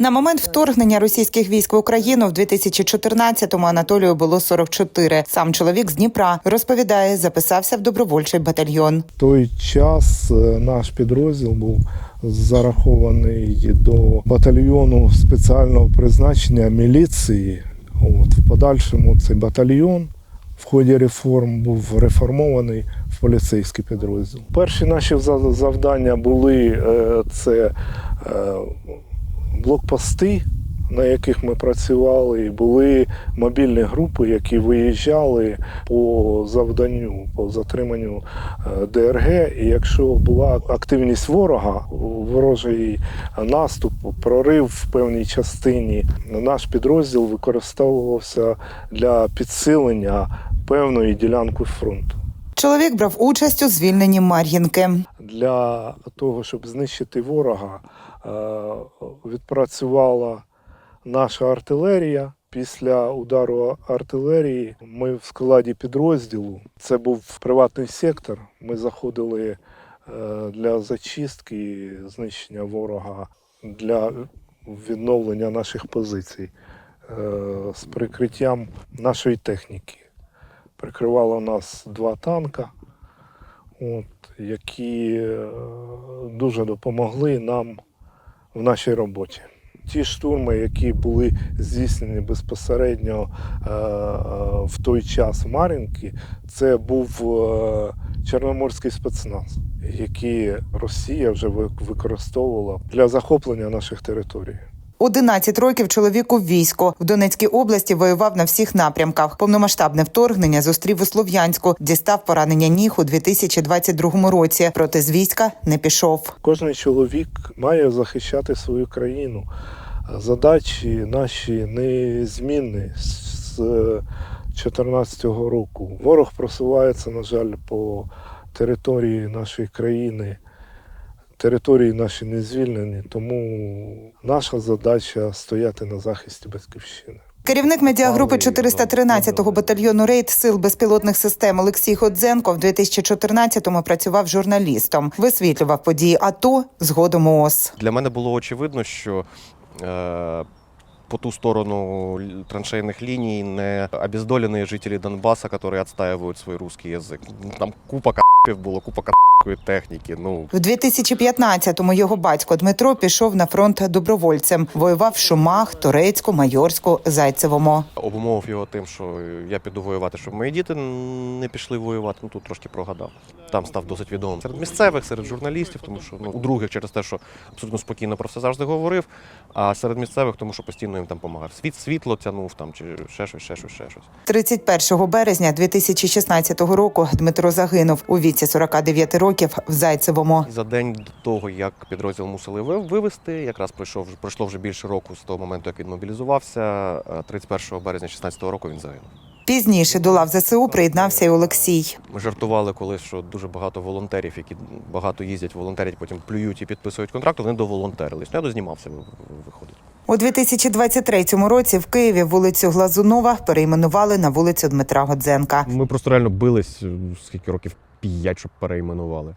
На момент вторгнення російських військ в Україну в 2014-му Анатолію було 44. Сам чоловік з Дніпра розповідає, записався в добровольчий батальйон. Той час е, наш підрозділ був зарахований до батальйону спеціального призначення міліції. От, в подальшому цей батальйон в ході реформ був реформований в поліцейський підрозділ. Перші наші за- завдання були е, це е, блокпости, на яких ми працювали, були мобільні групи, які виїжджали по завданню, по затриманню е, ДРГ. І якщо була активність ворога, ворожий наступ, прорив в певній частині, наш підрозділ використовувався для підсилення певної ділянки фронту. Чоловік брав участь у звільненні Мар'їнки. Для того, щоб знищити ворога, е, відпрацювала наша артилерія. Після удару артилерії ми в складі підрозділу. Це був приватний сектор. Ми заходили е, для зачистки, знищення ворога для відновлення наших позицій е, з прикриттям нашої техніки. Прикривало нас два танка от, які е, дуже допомогли нам в нашій роботі. Ті штурми, які були здійснені безпосередньо е, в той час в Мар'їнки, це був е, Чорноморський спецназ, який Росія вже ви- використовувала для захоплення наших територій. 11 років чоловіку в війську в Донецькій області воював на всіх напрямках. Повномасштабне вторгнення зустрів у Слов'янську, дістав поранення ніг у 2022 році. Проте з війська не пішов. Кожен чоловік має захищати свою країну. Задачі наші незмінні з 2014 року. Ворог просувається, на жаль, по території нашої країни. Території наші не звільнені, тому наша задача стояти на захисті батьківщини. Керівник медіагрупи 413-го батальйону рейд сил безпілотних систем Олексій Ходзенко в 2014-му працював журналістом, висвітлював події АТО згодом ООС. Для мене було очевидно, що е, по ту сторону траншейних ліній не обездоленные жителі Донбаса, які відстаивают свій русский язик. Там купа к***ів було, купа к***ої техніки. Ну, В 2015-му його батько Дмитро пішов на фронт добровольцем. Воював в Шумах, Торецьку, Майорську, Зайцевому. обумовив його тим, що я піду воювати, щоб мої діти не пішли воювати. Ну тут трошки прогадав. Там став досить відомим серед місцевих, серед журналістів, тому що ну, у других через те, що абсолютно спокійно про все завжди говорив. А серед місцевих, тому що постійно їм там допомагав. Світ світло тягнув там, чи ще щось, ще щось, ще щось. 31 березня 2016 року Дмитро загинув у віці 49 років в Зайцевому. За день до того, як підрозділ мусили ви- вивести, якраз пройшов пройшло вже більше року з того моменту, як він мобілізувався. е, 31 березня 2016 року він загинув. Пізніше до лав ЗСУ приєднався й Олексій. Ми жартували колись, що дуже багато волонтерів, які багато їздять, волонтерять, потім плюють і підписують контракт, вони доволонтерились. Ну, я дознімався, ви- ви- виходить. У 2023 році в Києві вулицю Глазунова перейменували на вулицю Дмитра Годзенка. Ми просто реально бились, е, скільки років п'ять, щоб перейменували.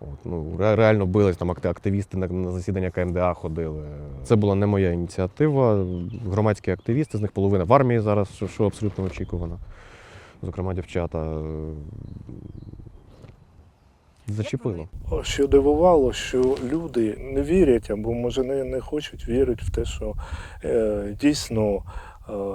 От, ну, реально бились, там активісти на, на засідання КМДА ходили. Це була не моя ініціатива. Громадські активісти, з них половина в армії зараз, що, що абсолютно очікувано. Зокрема, дівчата. Зачепило. Що дивувало, що люди не вірять або може не, не хочуть вірити в те, що е, дійсно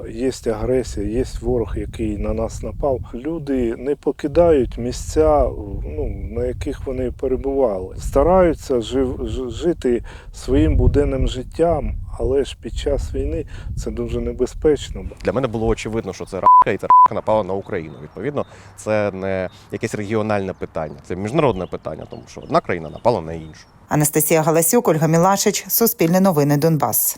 є агресія, є ворог, який на нас напав. Люди не покидають місця, ну, на яких вони перебували. Стараються жив, жити своїм буденним життям, але ж під час війни це дуже небезпечно. Для мене було очевидно, що це ра**ка, і ця ра**ка напала на Україну. Відповідно, це не якесь регіональне питання, це міжнародне питання, тому що одна країна напала на іншу. Анастасія Галасюк, Ольга Мілашич, Суспільне новини Донбас.